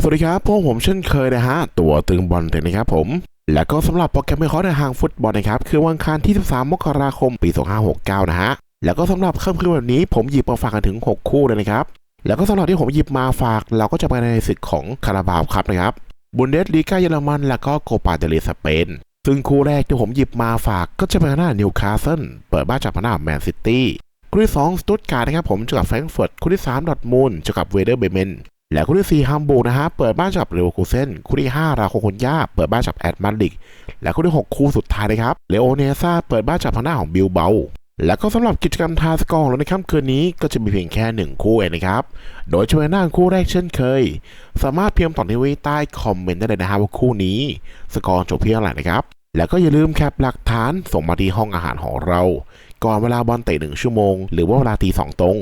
สวัสดีครับพวกผมเช่นเคยนะฮะ ตัวตึงบอลเตะนะครับผม แล้วก็สำหรับโปรแกรมไม่ขอในทางฟุตบอลนะครับ คือวันอังคารที่ 13 มกราคม ปี 2569 นะฮะ แล้วก็สำหรับค่ำคืนวันนี้ผมหยิบมาฝากกันถึง 6 คู่เลยนะครับ แล้วก็สำหรับที่ผมหยิบมาฝาก เราก็จะไปในศึกของคาราบาวครับนะครับบุนเดสลีกาเยอรมัน แล้วก็โกปาเดลีสเปนซึ่งคู่แรกที่ผมหยิบมาฝากก็จะเป็นหน้านิวคาสเซิลเปิดบ้านจากพน้าแมนซิตี้คู่ที่2สตุตการ์ดนะครับผมเจอกับแฟรงก์เฟิร์ตคู่ที่3ดอทมูลเจอกับเวเดอร์เบเมน และคู่ที่4ฮัมบูร์นะฮะเปิดบ้านกับเรโอคูเซนคู่ที่ 5 ราโคโคนยาเปิดบ้านกับแอดมาดริก และคู่ที่ 6 คู่สุดท้ายนะครับเลโอเนซาเปิดบ้านจากพน้าของบิลเบาแล้วก็สำหรับกิจกรรมทาสกอร์ของเราในค่ำคืนนี้ก็จะมีเพียงแค่ 1 คู่เองนะครับ โดยช่วยหน้าคู่แรกเช่นเคย สามารถเพิมพ์ตอบที่ไว้ใต้คอมเมนต์ได้เลยนะฮะว่าคู่นี้ สกอร์จบเพียงเท่าไหร่นะครับ แล้วก็อย่าลืมแคปหลักฐานส่งมาที่ห้องอาหารของเรา ก่อนเวลาบอลเตะหนึ่งชั่วโมง หรือว่าเวลาตีสองตรง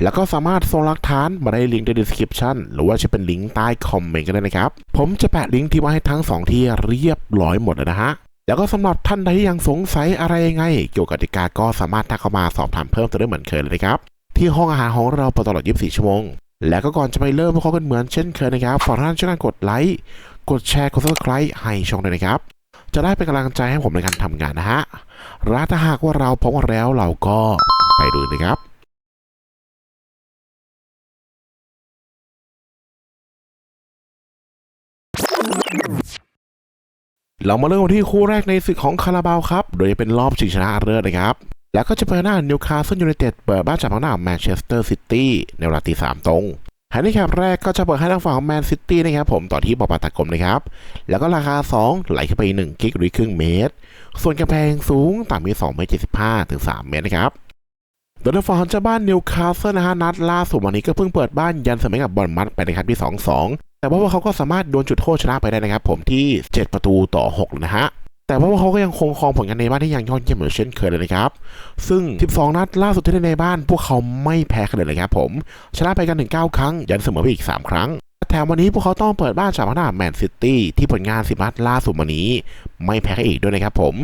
แล้วก็สามารถส่งหลักฐานมาได้ลิงก์ใน description หรือว่าจะเป็นลิงก์ใต้คอมเมนต์ก็ได้นะครับ ผมจะแปะลิงก์ที่ไว้ให้ทั้ง 2 ที่เรียบร้อยหมดแล้วนะฮะแล้วก็สำหรับท่านใดที่ยังสงสัยอะไรยังไง เกี่ยวกับกติกาก็สามารถทักเข้ามาสอบถามเพิ่มเติมได้เหมือนเคยเลยนะครับ ที่ห้องอาหารของเราตลอด 24 ชั่วโมง แล้วก็ก่อนจะไปเริ่มพวกเขากันเหมือนเช่นเคยนะครับฝากท่านช่วยกันกดไลค์กดแชร์กด subscribe ให้ช่องด้วยนะครับ จะได้เป็นกำลังใจให้ผมในการทำงานนะฮะและถ้าหากว่าเราพร้อมแล้วเราก็ไปดูเลยครับ เรามาเริ่มกันที่คู่แรกในศึกของคาราบาวครับ โดยจะเป็นรอบชิงชนะเลิศนะครับ แล้วก็จะเป็นหน้านิวคาสเซิลยูไนเต็ดเปิดบ้านจากทางหน้าแมนเชสเตอร์ซิตี้ในเวลาตีสามตรงแฮนดี้แคปแรกก็จะเปิดให้ทางฝั่งของแมนซิตี้นะครับผมต่อที่ปอปาตากลมนะครับ แล้วก็ราคา 2 ไหลขึ้นไป 1 กิกหรือครึ่งเมตร ส่วนกำแพงสูงต่ำมี2เมตร75ถึง3เมตรนะครับโดยทางฝั่งของเจ้าบ้านนิวคาสเซิลนะฮะนัดล่าสุดวันนี้ก็เพิ่งเปิดบ้านยันเสมอกับบอลมัดไปนะครับที่ 2-2 แต่ว่าพวกเขาก็สามารถโดนจุดโทษชนะไปได้นะครับ ผมที่ 7 ประตูต่อ 6 นะฮะแต่ว่าพวกเขาก็ยังคงครองผลงานในบ้านที่ยังยอดเยี่ยมเหมือนเช่นเคยเลยนะครับ ซึ่ง 12 นัดล่าสุดที่ได้ในบ้าน พวกเขาไม่แพ้กันเลยนะครับผม ชนะไปกันถึง 9 ครั้ง ยันเสมอไปอีก 3 ครั้ง แถมวันนี้พวกเขาต้องเปิดบ้านจากพนาแมนซิตี้ที่ผลงาน 10 นัดล่าสุดวันนี้ ไม่แพ้กันอีกด้วยนะครับผม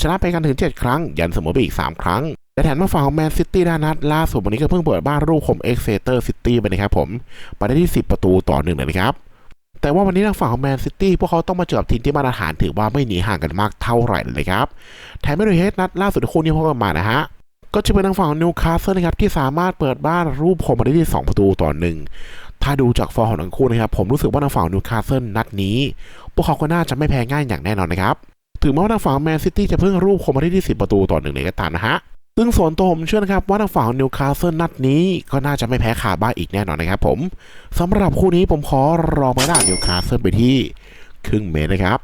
ชนะไปกันถึง 7 ครั้ง ยันเสมอไปอีก 3 ครั้ง และแถมมาฝั่งของแมนซิตี้ด้านนัดล่าสุดวันนี้ก็เพิ่งเปิดบ้านรูปคมเอ็กเซเตอร์ซิตี้ไปนะครับผมไปได้ที่ 10 ประตูต่อหนึ่งเลยนะครับแต่ว่าวันนี้ทางฝั่งของแมนซิตี้พวกเขาต้องมาเจอกับทีมที่มาตรฐานถือว่าไม่หนีห่างกันมากเท่าไหร่เลยครับแถมไม่โดยเฮดนัดล่าสุดคู่นี้พวกกันมานะฮะก็จะเป็นทางฝั่งของนิวคาสเซิลนะครับที่สามารถเปิดบ้านรูปคมมาได้ที่ 2 ประตูต่อหนึ่งถ้าดูจากฟอร์มของทั้งคู่นะครับผมรู้สึกว่าทางฝั่งนิวคาสเซิลนัดนี้ พวกเขาก็น่าจะไม่แพ้ง่ายอย่างแน่นอนนะครับถึงแม้ว่าทางฝั่งแมนซิตี้จะเพิ่งรูปคมมาได้ที่ 10 ประตูต่อหนึ่งเลยก็ตามนะฮะ ซึ่งส่วนตัวผมเชื่อนะครับว่าทางฝั่งของนิวคาสเซิลนัดนี้ก็น่าจะไม่แพ้ขาบ้านอีกแน่นอนนะครับผมสำหรับคู่นี้ผมขอรองไปด้านนิวคาสเซิลไปที่ครึ่งเมตรนะครับ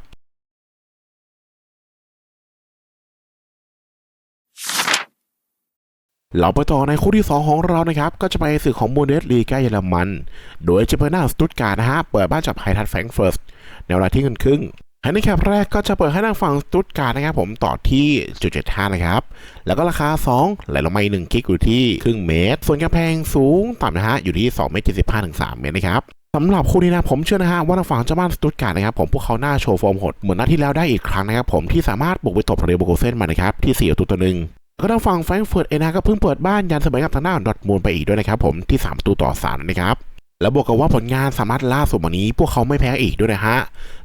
เราไปต่อในคู่ที่ 2 ของเรานะครับ ก็จะไปศึกของบูเดสลีกาเยอรมัน โดยเจเป็นหน้าสตุตการ์นะฮะ เปิดบ้านจับไฮทัตแฟรงเฟิร์สในเวลาที่เงินครึ่ง แฮนดี้แคปแรกก็จะเปิดให้ทางฝั่งสตุตการ์ดนะครับผมต่อที่จุดเจ็ดห้านะครับ แล้วก็ราคา 2 ไหลลงมาอีกหนึ่งกิกอยู่ที่ครึ่งเมตร ส่วนกำแพงสูงต่ำนะฮะอยู่ที่2เมตร75ถึง3เมตรนะครับสำหรับคู่นี้นะผมเชื่อนะฮะว่าทางฝั่งเจ้าบ้านสตุตการ์ดนะครับผมพวกเขาหน้าโชว์ฟอร์มโหดเหมือนนัดที่แล้วได้อีกครั้งนะครับผมที่สามารถบุกไปตบเรโบโกเซนมานะครับที่4ประตูต่อหนึ่งก็ทางฝั่งแฟรงก์เฟิร์ตเองนะก็เพิ่งเปิดบ้านยันเสมอกับทางด้านดอทมูลไปอีกด้วยนะครับผมที่3ประตูต่อ3นะครับ แล้วบวกกับว่าผลงานสามารถล่าสุดวันนี้ พวกเขาไม่แพ้อีกด้วยนะฮะ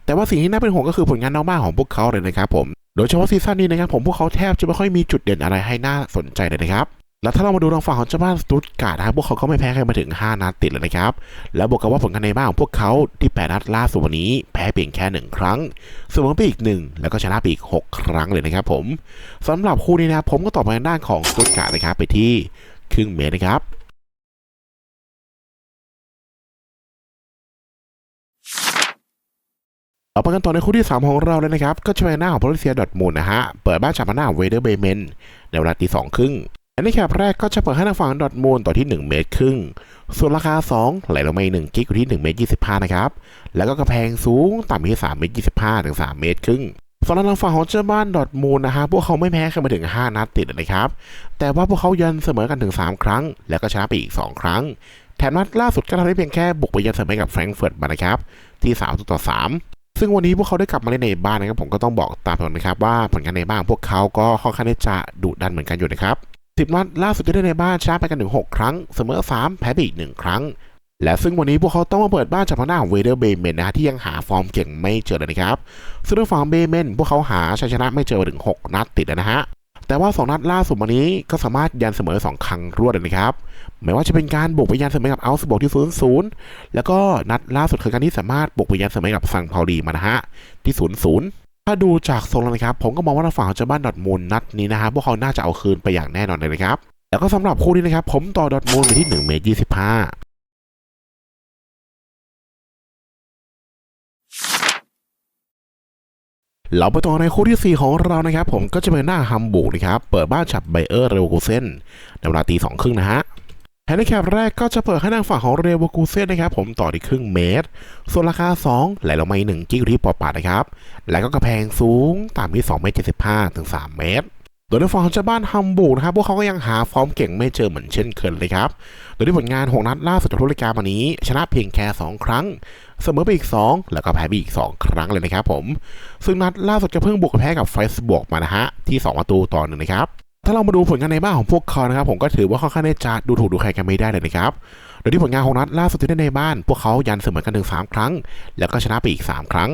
แต่ว่าสิ่งที่น่าเป็นห่วงก็คือผลงานนอกบ้านของพวกเขาเลยนะครับผม โดยเฉพาะซีซั่นนี้นะครับผมพวกเขาแทบจะไม่ค่อยมีจุดเด่นอะไรให้น่าสนใจเลยนะครับ แล้วถ้าเรามาดูทางฝั่งของเจ้าบ้านสตุตการ์ดนะครับพวกเขาก็ไม่แพ้ใครมาถึง 5 นัดติดเลยนะครับ แล้วบวกกับว่าผลงานในบ้านของพวกเขาที่ 8 นัดล่าสุดวันนี้ แพ้เพียงแค่หนึ่งครั้งเสมอไปอีกหนึ่งแล้วก็ชนะไปอีก 6 ครั้งเลยนะครับผมสำหรับคู่นี้นะครับผมก็ตอบมาทางด้านของสตุตการ์ดนะครับไปที่ครึ่งเมตรนะครับ เราไปกันต่อในคู่ที่ 3 ของเราเลยนะครับ ก็จะเป็นหน้าของโปรตุเซียดอทมูลนะฮะ เปิดบ้านจากหน้าเวเดอร์เบเมนในเวลาตีสองครึ่งอันนี้แคปแรกก็จะเปิดให้ทางฝั่งดอทมูลต่อที่ 1 เมตรครึ่ง ส่วนราคา 2 ไหลลงมาอีก1กิกอยู่ที่1เมตร25 นะครับ แล้วก็กระแพงสูงต่ำที่3เมตร25 ถึง 3 เมตรครึ่งสำหรับทางฝั่งของเจ้าบ้านดอทมูลนะฮะพวกเขาไม่แพ้กันมาถึง 5 นัดติดเลยนะครับ แต่ว่าพวกเขายันเสมอกันถึง 3 ครั้ง แล้วก็ชนะไปอีก 2 ครั้ง แถมนัดล่าสุดก็ทำได้เพียงแค่บุกไปยันเสมอกับแฟรงก์เฟิร์ตมานะครับที่3ต่อ3 ซึ่งวันนี้พวกเขาได้กลับมาเล่นในบ้านนะครับผมก็ต้องบอกตามผลนะครับว่าผลงานในบ้านพวกเขาก็ค่อนข้างจะดุดันเหมือนกันอยู่นะครับสิบนัดล่าสุดที่ได้ในบ้านชนะไปกันถึง6ครั้งเสมอ3แพ้ไปอีก1ครั้ง และซึ่งวันนี้พวกเขาต้องมาเปิดบ้านจากทางด้านเวเดอร์เบเมนนะที่ยังหาฟอร์มเก่งไม่เจอเลยนะครับซึ่งทางฝั่งเบเมนพวกเขาหาชัยชนะไม่เจอถึง 6 นัดติดนะฮะ แต่ว่า 2 นัดล่าสุดวันนี้ก็สามารถยันเสมอ 2 ครั้งรวดเลยนะครับไม่ว่าจะเป็นการบุกไปยันเสมอกับอัลส์บอกที่0 0แล้วก็นัดล่าสุดคือการที่สามารถบุกไปยันเสมอกับซังพาวดีมานะฮะที่0 0ถ้าดูจากทรงแล้วนะครับ ผมก็มองว่าทางฝั่งของเจ้าบ้านดอทมูลนัดนี้นะฮะพวกเขาน่าจะเอาคืนไปอย่างแน่นอนเลยนะครับแล้วก็สำหรับคู่นี้นะครับผมต่อดอทมูลไปที่1เมตร25 เราไปต่อในคู่ที่ 4 ของเรานะครับ ผมก็จะเป็นหน้าฮัมบูร์กนะครับ เปิดบ้านฉับไบเออร์เรวกูเซนในเวลาตีสองครึ่งนะฮะแฮนดิแคปแรกก็จะเปิดให้ทางฝั่งของเรวกูเซนนะครับ ผมต่อที่ครึ่งเมตร ส่วนราคา 2 ไหลลงมาอีกหนึ่งกิกที่ปอปาดนะครับ แล้วก็กระแพงสูงตามที่2เมตร75ถึง3เมตรโดยในฝั่งของเจ้าบ้านฮัมบูร์กนะครับพวกเขาก็ยังหาฟอร์มเก่งไม่เจอเหมือนเช่นเคยเลยครับ โดยที่ผลงานหกนัดล่าสุดจากทุกรายการมานี้ ชนะเพียงแค่ 2 ครั้ง เสมอไปอีก 2 แล้วก็แพ้ไปอีก 2 ครั้งเลยนะครับผม ซึ่งนัดล่าสุดจะเพิ่งบุกแพ้กับไฟส์บวกมานะฮะ ที่ 2 ประตูต่อหนึ่งนะครับ ถ้าเรามาดูผลงานในบ้านของพวกเขานะครับ ผมก็ถือว่าค่อนข้างได้จะดูถูกดูใครกันไม่ได้เลยนะครับโดยที่ผลงานของนัดล่าสุดที่ได้ในบ้าน พวกเขายันเสมอกันถึง 3 ครั้ง แล้วก็ชนะไปอีก 3 ครั้ง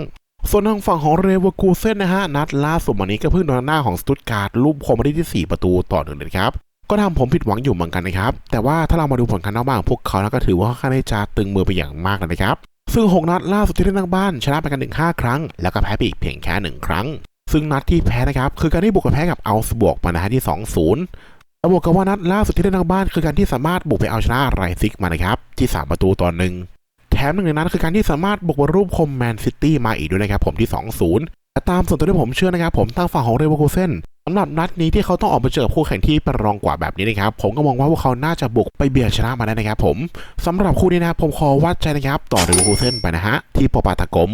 ส่วนทางฝั่งของเรเวอร์คูเซนนะฮะ นัดล่าสุดวันนี้ก็เพิ่งโดนหน้าของสตุตการ์ดลูกคมมาได้ที่ 4 ประตูต่อหนึ่งเลยครับ ก็ทำผมผิดหวังอยู่เหมือนกันนะครับ แต่ว่าถ้าเรามาดูผลการนอกบ้านของพวกเขานะก็ถือว่าค่อนข้างได้จะตึงมือไปอย่างมากเลยนะครับ ซึ่ง 6 นัดล่าสุดที่เล่นนอกบ้าน ชนะไปกันถึง5ครั้ง แล้วก็แพ้ไปอีกเพียงแค่ 1 ครั้ง ซึ่งนัดที่แพ้นะครับคือการที่บุกไปแพ้กับอัลส์บวกมานะฮะที่ 2-0แล้วบวกกับว่านัดล่าสุดที่เล่นนอกบ้านคือการที่สามารถบุกไปเอาชนะไรซิกมานะครับที่3ประตูต่อหนึ่งแถมหนึ่งในนั้นคือการที่สามารถบุกมารูปคมแมนซิตี้มาอีกด้วยนะครับผมที่ 2-0แต่ตามส่วนตัวที่ผมเชื่อนะครับผมทางฝั่งของเรเวอร์คูเซน สำหรับนัดนี้ที่เขาต้องออกไปเจอคู่แข่งที่เป็นรองกว่าแบบนี้นะครับ ผมก็มองว่าพวกเขาน่าจะบุกไปเบียดชนะมาได้นะครับผมสำหรับคู่นี้นะผมขอวัดใจนะครับต่อเรเวอร์คูเซนไปนะฮะที่ปปาตากม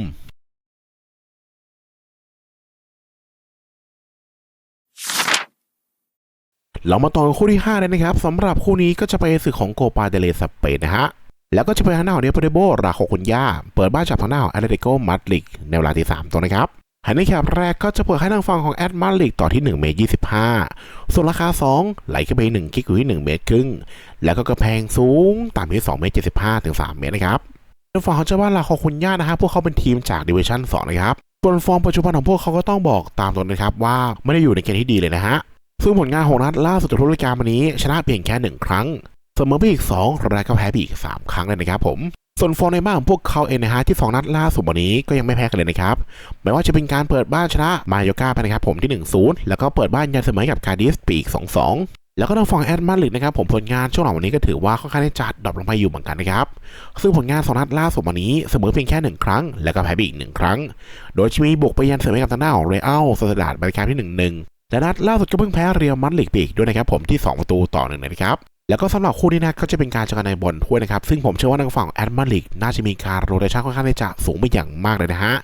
เรามาต่อคู่ที่5เลยนะครับสำหรับคู่นี้ก็จะไปศึกของโกปาเดเลสเปนนะฮะแล้วก็จะไปทางหน้าของเดโปเดโบราโคคุนยาเปิดบ้านจากทานาของแอตเลติโกมาดริกในเวลาที่3ตัวนะครับ หันในแคปแรกก็จะเปิดให้ทางฝั่งของแอตมาดริกต่อที่1เมตร25 ส่วนราคา 2 ไหลขึ้นไป 1 กิกอยู่ที่ 1 เมตรครึ่ง แล้วก็กระแพงสูงตามที่2เมตร75 ถึง 3 เมตรนะครับในฝั่งของเจ้าบ้านราโคคุนยานะฮะพวกเขาเป็นทีมจากดิวิชั่น2นะครับส่วนฟอร์มปัจจุบันของพวกเขาก็ต้องบอกตามตรงนะครับว่าไม่ได้อยู่ในเกณฑ์ที่ดีเลยนะฮะซึ่งผลงานของนัดล่าสุดจากทุกรายการวันนี้ ชนะเพียงแค่ 1 ครั้ง เสมอไปอีก2และก็แพ้ไปอีก 3 ครั้งเลยนะครับผม ส่วนฟอร์ในบ้านของพวกเขาเองนะฮะที่ 2 นัดล่าสุดวันนี้ก็ยังไม่แพ้กันเลยนะครับไม่ว่าจะเป็นการเปิดบ้านชนะมาโยกาไปนะครับผมที่ 1-0 แล้วก็เปิดบ้านยันเสมอกับคาดิสปีก 2-2แล้วก็ทางฝั่งแอดมาริดนะครับผมผลงานช่วงหลังวันนี้ก็ถือว่าค่อนข้างได้จัดดรอปลงไปอยู่เหมือนกันนะครับ ซึ่งผลงานสองนัดล่าสุดวันนี้เสมอเพียงแค่หนึ่งครั้ง แล้วก็แพ้ไปอีกหนึ่งครั้ง โดยชิมีบุกไปยันเสมอกับทางด้านของเรอัลโซเซดาดบริการที่หนึ่งหนึ่งและนัดล่าสุดก็เพิ่งแพ้เรียลมัดลิกปอีกด้วยนะครับผมที่ 2 ประตูต่อหนึ่งนะครับ แล้วก็สำหรับคู่นี้นะก็จะเป็นการเจอกันในบอลถ้วยนะครับ ซึ่งผมเชื่อว่าทางฝั่งแอดมาลิกน่าจะมีการโรเตชันค่อนข้างที่จะสูงไปอย่างมากเลยนะฮะ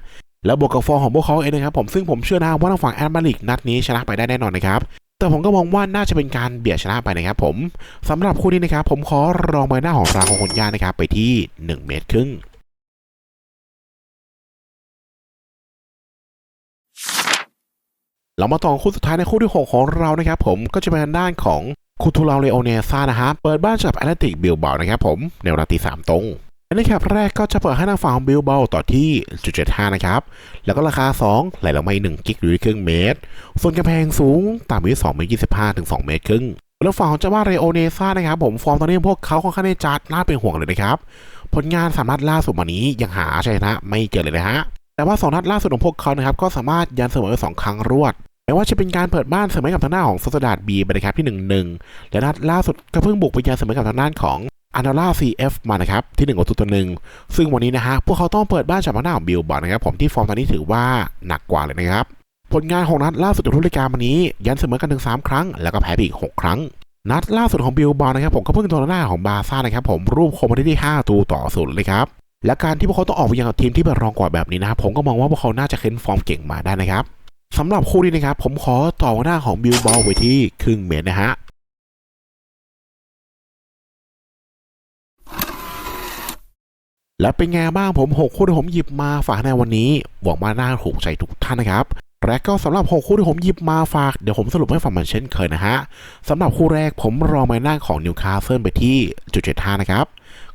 แล้วบวกกับฟอร์มของพวกเขาเองนะครับผมซึ่งผมเชื่อนะว่าทางฝั่งแอดมาลิกนัดนี้ชนะไปได้แน่นอนนะครับแต่ผมก็มองว่าน่าจะเป็นการเบียดชนะไปนะครับผมสำหรับคู่นี้นะครับผมขอรองใบหน้าของราโคคนยานะครับไปที่ 1 เมตรครึ่งเรามาต่อคู่สุดท้ายในคู่ที่ 6 ของเรานะครับผมก็จะเป็นด้านของ คูทูลาเลโอเนซ่านะฮะเปิดบ้านจับแอตเลติกบิลเบานะครับผมในเวลาตีสามตรงในแคปแรกก็จะเปิดให้ทางฝั่งของบิลเบาต่อที่จุดเจ็ดห้านะครับ แล้วก็ราคา 2 ไหลลงมาอีก1กิกหรือครึ่งเมตร ส่วนกำแพงสูงต่ำที่2เมตร25ถึง2เมตรครึ่งแล้วฝั่งของเจ้าบ้านเรโอเนซ่านะครับผมฟอร์มตอนนี้พวกเขาค่อนข้างได้จัดน่าเป็นห่วงเลยนะครับ ผลงานสามารถล่าสุดวันนี้ยังหาชัยชนะไม่เจอเลยนะฮะแต่ว่าสองนัดล่าสุดของพวกเขานะครับก็สามารถยันเสมอสองครั้งรวด ม่ว่าจะเป็นการเปิดบ้านเสมอกับทางหน้าของโซสดาดบีไปนะครับที่ 1-1 และนัดล่าสุดก็เพิ่งบุกไปยันเสมอกับทางด้านของอานดาล่า CF มานะครับที่1ประตูต่อหนึ่งซึ่งวันนี้นะฮะพวกเขาต้องเปิดบ้านจากทางหน้าของบิลบอร์ดนะครับผมที่ฟอร์มตอนนี้ถือว่าหนักกว่าเลยนะครับผลงานของนัดล่าสุดจากทุกรายการวันนี้ ยันเสมอกันถึง3ครั้งแล้วก็แพ้ไปอีก 6 ครั้ง นัดล่าสุดของบิลบอร์ดนะครับผมก็เพิ่งโดนหน้าของบาซ่านะครับผมรูปโคมมาได้ที่ 5ตูต่อศูนย์เลยครับและการที่พวกเขาต้องออกไปยังกับทีมที่เป็นรองกว่าแบบนี้นะครับผมก็มองว่าพวกเขาน่าจะเค้นฟอร์มเก่งมาได้นะครับ สำหรับคู่นี้นะครับ ผมขอต่อหน้าของบิลบอลไว้ที่ครึ่งเมตรนะฮะและเป็นไงบ้างผม 6 คู่ที่ผมหยิบมาฝากในวันนี้หวังว่าน่าถูกใจทุกท่านนะครับ และก็สำหรับ 6 คู่ที่ผมหยิบมาฝากเดี๋ยวผมสรุปให้ฟังเหมือนเช่นเคยนะฮะสำหรับคู่แรกผมรองไม้หน้าของนิวคาสเซิลไปที่จุดเจ็ดห้านะครับ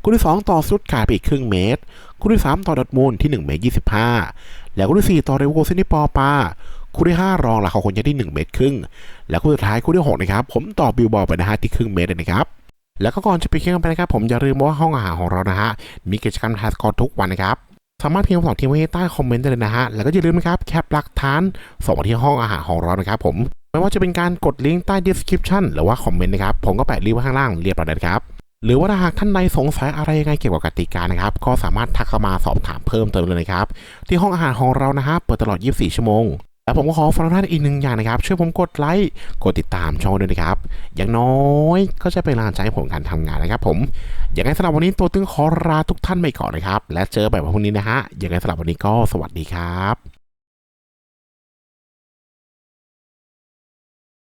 คู่ที่ 2 ต่อสุดการ์ไปอีกครึ่งเมตร คู่ที่ 3 ต่อดอทมูลที่1เมตร25 แล้วคู่ที่ 4 ต่อเรโวซินิปอปา คู่ที่ 5 รองหลักของคนยะที่ 1 เมตรครึ่ง แล้วคู่สุดท้ายคู่ที่6นะครับผมต่อบิลบอลไปนะฮะที่ครึ่งเมตรเลยนะครับแล้วก็ก่อนจะไปเคียงไปนะครับผมอย่าลืมว่าห้องอาหารของเรานะฮะมีกิจกรรมทายสกอร์ทุกวันนะครับสามารถพิมพ์คำตอบทิ้งไว้ใต้คอมเมนต์ได้เลยนะฮะแล้วก็อย่าลืมนะครับแคปหลักฐานส่งมาที่ห้องอาหารของเรานะครับผมไม่ว่าจะเป็นการกดลิงก์ใต้ description หรือว่าคอมเมนต์นะครับผมก็แปะลิงก์ไว้ข้างล่างเรียบร้อยแล้วครับหรือว่าถ้าหากท่านใดสงสัยอะไรยังไงเกี่ยวกับกติกานะครับ ก็สามารถทักเข้ามาสอบถามเพิ่มเติมเลยนะครับ ที่ห้องอาหารของเรานะฮะเปิดตลอด 24 ชั่วโมง และผมก็ขอฝากท่านอีกหนึ่งอย่างนะครับ ช่วยผมกดไลค์กดติดตามช่องด้วยนะครับ อย่างน้อยก็จะเป็นแรงใจให้ผมการทำงานนะครับ ผมอย่างไรสำหรับวันนี้ตัวตึงขอลาทุกท่านไปก่อนนะครับ และเจอกันใหม่วันพรุ่งนี้นะฮะอย่างไรสำหรับวันนี้ก็สวัสดีครับ